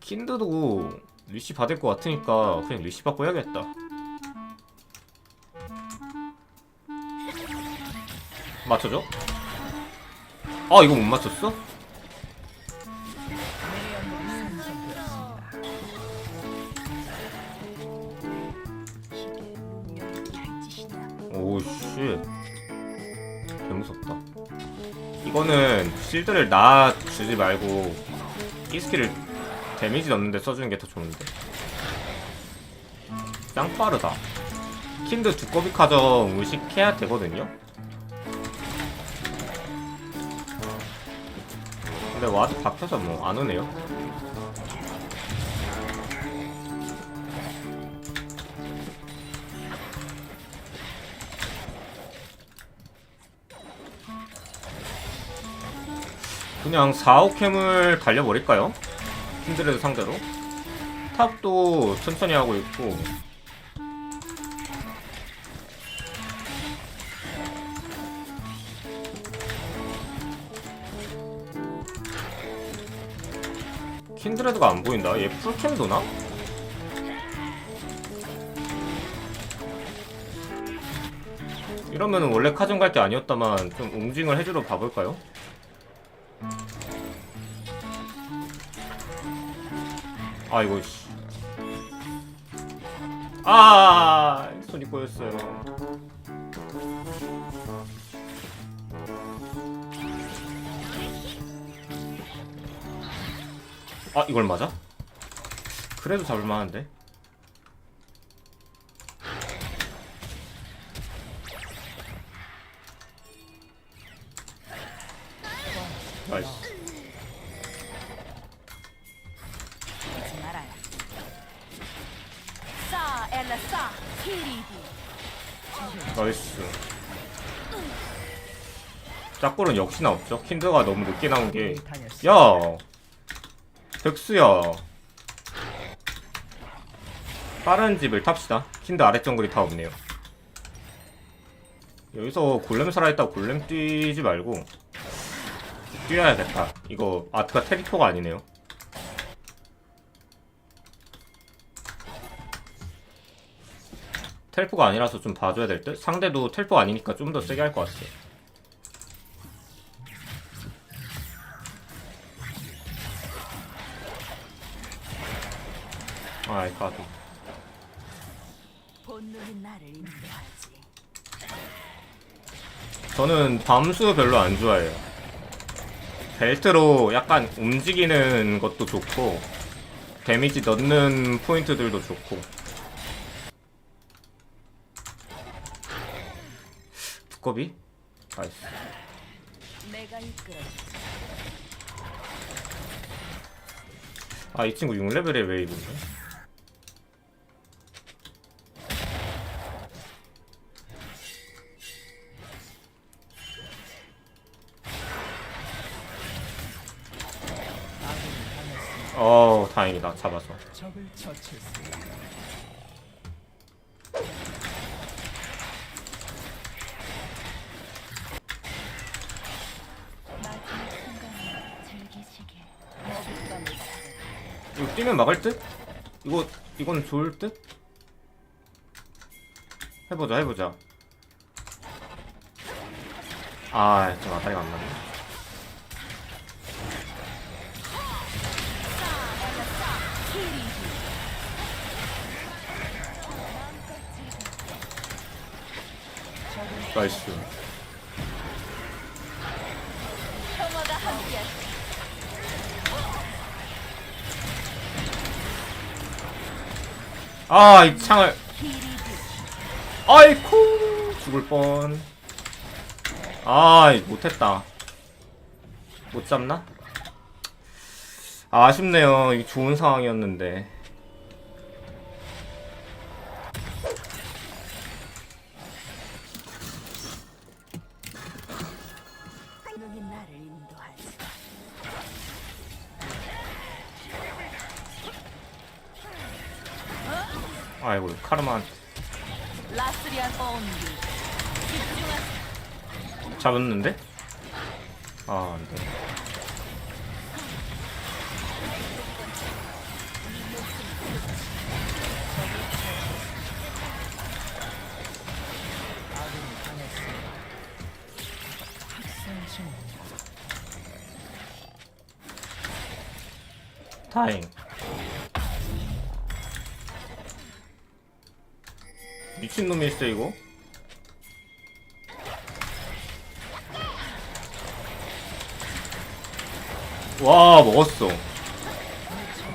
킨드도 리시 받을 것 같으니까 그냥 리시 받고 해야겠다. 맞춰줘? 아 이거 못 맞췄어? 오씨. 개무섭다. 이거는 실드를 나 주지 말고 이 스킬을 데미지 넣는데 써주는 게 더 좋은데. 짱 빠르다. 킨드 두꺼비 카정 의식해야 되거든요? 근데 와드 박혀서 뭐 안 오네요 그냥 4, 5캠을 달려버릴까요? 킨드레드 상대로 탑도 천천히 하고 있고 킨드레드가 안 보인다. 얘 풀캠 도나? 이러면은 원래 카정 갈게 아니었다만 좀 웅징을 해주러 가볼까요? 아 이거 씨. 아 손이 꼬였어요. 아 이걸 맞아? 그래도 잡을만한데. 나이스. 나이스. 짝골은 역시나 없죠. 킨드가 너무 늦게 나온 게. 야! 백수야. 빠른 집을 탑시다. 킨드 아래 정글이 다 없네요. 여기서 골렘 살아있다고 골렘 뛰지 말고 뛰어야겠다. 이거 아트가 테리토가 아니네요. 텔포가 아니라서 좀 봐줘야 될 듯? 상대도 텔포 아니니까 좀 더 세게 할 것 같아. 아이 인도하지. 저는 밤수 별로 안 좋아해요. 벨트로 약간 움직이는 것도 좋고 데미지 넣는 포인트들도 좋고 두꺼비? 나이스 내가 이끌어. 아 이 친구 6레벨에 왜 입었네? 어 다행이다 잡아서 적을 처치했습니다. 이거 뛰면 막을 듯? 이거 이건 좋을 듯? 해보자 해보자 아좀 아다리가 안 맞네 나이스 평화가 함께하시. 아 이 창을. 아이쿠 죽을 뻔. 아 못했다. 못 잡나? 아, 아쉽네요. 이게 좋은 상황이었는데. 아이고. 집중하세요. 잡았는데? 아 안돼 다행 미친놈이 있어 이거 와 먹었어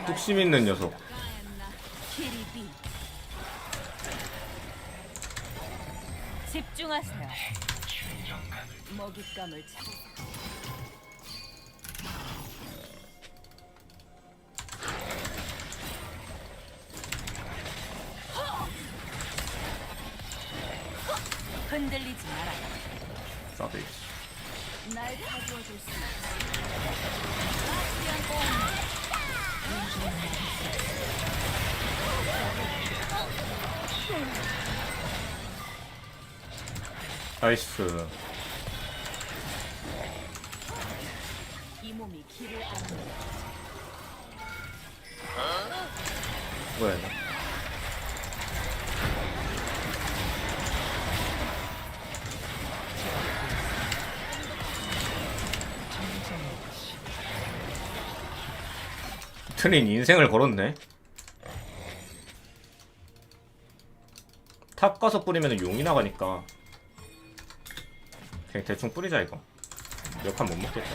뚝심 있는 녀석. 집중하세요. 먹잇감을 찾. 흔들리지 마라. 서비스 날 가두어줄 수. 나이스 이 몸이 길을 안내. 뭐야 이거 트린 인생을 걸었네. 탑 가서 뿌리면 용이 나가니까. 그냥 대충 뿌리자 이거. 몇판못 먹겠다.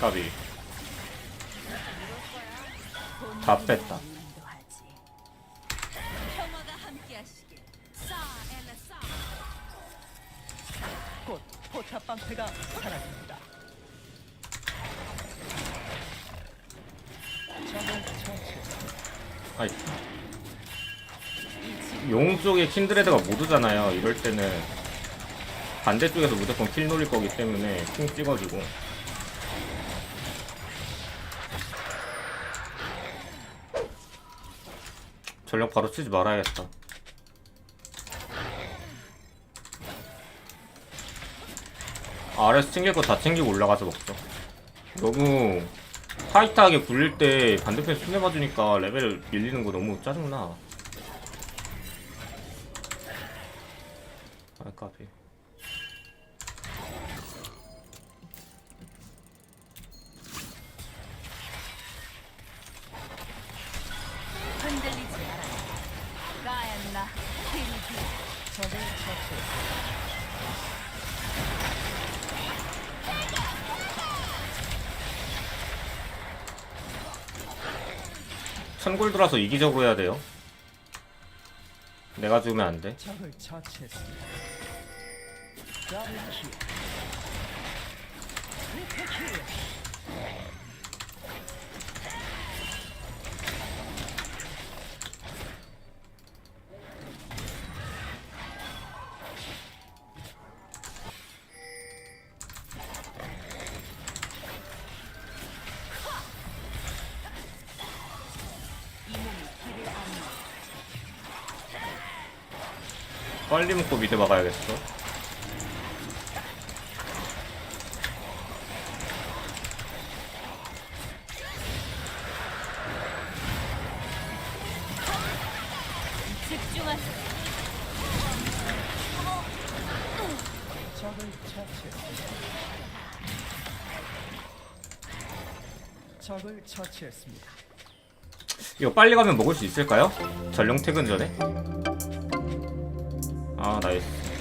까비. 다 뺐다 포탑 방패가 사라집니다. 적을 처치. 아이 용 쪽에 킨드레드가 못 오잖아요 이럴 때는 반대쪽에서 무조건 킬 노릴 거기 때문에 킹 찍어주고 전력 바로 쓰지 말아야겠다 아래서 챙길 거 다 챙기고 올라가서 먹죠 너무 타이트하게 굴릴 때 반대편 손해 봐주니까 레벨 밀리는 거 너무 짜증나 아 까비 흔들리지 마라. 가엔나 키리비. 적을 처치. 천골 들어서 이기적으로 해야 돼요. 내가 죽으면 안 돼 빨리 먹고 미드 막아야겠어. 적을 처치했습니다. 이거 빨리 가면 먹을 수 있을까요? 전령 퇴근 전에? 아 나이스